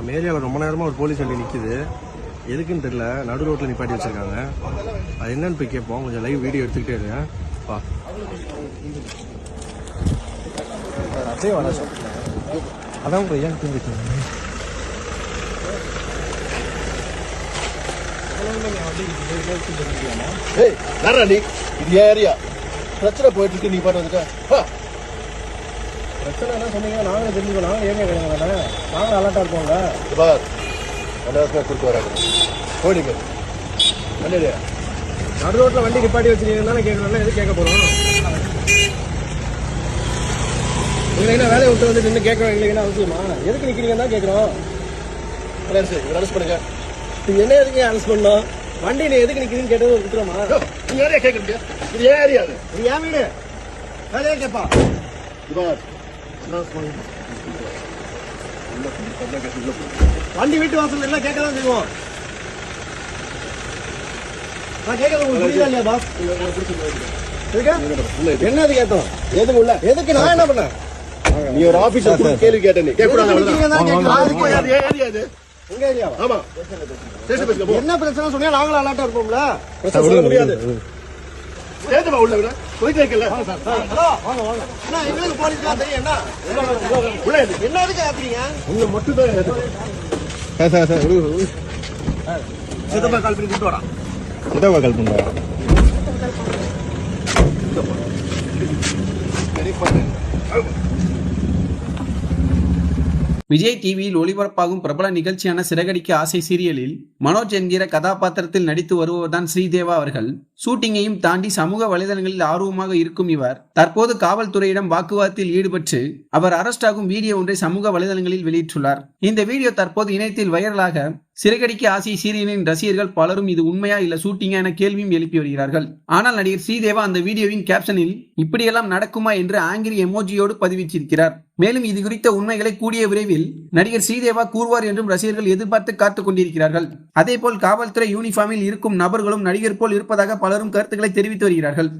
நம்ம ஏரியாவில் ரொம்ப நேரமாக ஒரு போலீஸ் வண்டி நிற்குது எதுக்குன்னு தெரியல நடு ரோட்டில் நிப்பாட்டி வச்சிருக்காங்க. அது என்னன்னு போய் கேட்போம். கொஞ்சம் லைவ் வீடியோ எடுத்துக்கிட்டே இருங்க. வா. அப்படியே வர அதான் உங்களை ஏன் தூங்கிட்டு ஏய் யாரா நீ? இது ஏரியா? பிரச்சனை போயிட்டு இருக்கு நீ பாட்டு வந்துட்ட. வா. பிரச்சனை என்ன சொன்னீங்க நாங்களும் தெரிஞ்சுக்கோ நாங்களும் ஏங்க கிடையாது தானே? நாங்களும் அலர்ட்டாக இருப்போங்க இது பார் அனாவசியமா குறுக்கு வராது போடிங்க பண்ணிடு நடு ரோட்டில் வண்டி நிப்பாட்டி வச்சிருக்கீங்கன்னு தானே கேட்குறோம்னா எது கேட்க போகிறோம் என்ன வேலையை விட்டு வந்து நின்று கேட்க வேண்டிய அவசியமா? எதுக்கு நிற்கிறீங்கன்னு தான் கேட்குறோம். இவர் அரெஸ்ட் பண்ணுங்க. என்ன எதுக்கு அரெஸ்ட் பண்ணோம்? வண்டி நீ எதுக்கு நிற்கிறீங்கன்னு கேட்டது விட்டுறோமா நீ ஏரியா கேட்கறீங்க இது ஏரியா அது? இது ஏன் வீடு? வேலையே கேட்பா இது வண்டி வீட்டு வாசல் எல்லாம் கேட்க தான் செய்வோம். நான் கேட்கறது உங்களுக்கு இல்லையா பாஸ். என்ன எதுக்கு கேட்டோம்? எதுக்கு உள்ள? எதுக்கு நான் என்ன பண்ணேன்? நீ ஒரு ஆபீசர் கேள்வி கேட்ட நீ. கேட்கக்கூடாது அது? என்ன பிரச்சனை சொன்னா நாங்களும் அலர்ட்டா இருப்போம்ல. பிரச்சனை சொல்ல முடியாது ஸ்டேஷன் உள்ள விட. போயிட்டு இருக்கல எங்களுக்கு போலீஸ் தான் தெரியும் என்ன. என்ன உள்ள மட்டும் தான் கால் பண்ணி கூட்டு வரா விஜய் டிவியில் ஒளிபரப்பாகும் பிரபல நிகழ்ச்சியான சிறகடிக்க ஆசை சீரியலில் மனோஜ் என்கிற கதாபாத்திரத்தில் நடித்து வருபவர்தான் ஸ்ரீதேவா அவர்கள். ஷூட்டிங்கையும் தாண்டி சமூக வலைதளங்களில் ஆர்வமாக இருக்கும் இவர் தற்போது காவல்துறையிடம் வாக்குவாதத்தில் ஈடுபட்டு அவர் அரெஸ்ட் ஆகும் வீடியோ ஒன்றை சமூக வலைதளங்களில் வெளியிட்டுள்ளார். இந்த வீடியோ தற்போது இணையத்தில் வைரலாக சிறகடிக்க ஆசை சீரியலின் ரசிகர்கள் பலரும் இது உண்மையா இல்ல ஷூட்டிங்கா என கேள்வியும் எழுப்பி வருகிறார்கள். ஆனால் நடிகர் ஸ்ரீதேவா அந்த வீடியோவின் கேப்ஷனில் இப்படியெல்லாம் நடக்குமா என்று ஆங்கிரி எமோஜியோடு பதிவிச்சிருக்கிறார் மேலும் இது குறித்த உண்மைகளை கூடிய விரைவில் நடிகர் ஸ்ரீதேவா கூறுவார் என்றும் ரசிகர்கள் எதிர்பார்த்து காத்துக் கொண்டிருக்கிறார்கள். அதேபோல் காவல்துறை யூனிஃபார்மில் இருக்கும் நபர்களும் நடிகர் போல் இருப்பதாக பலரும் கருத்துக்களை தெரிவித்து வருகிறார்கள்.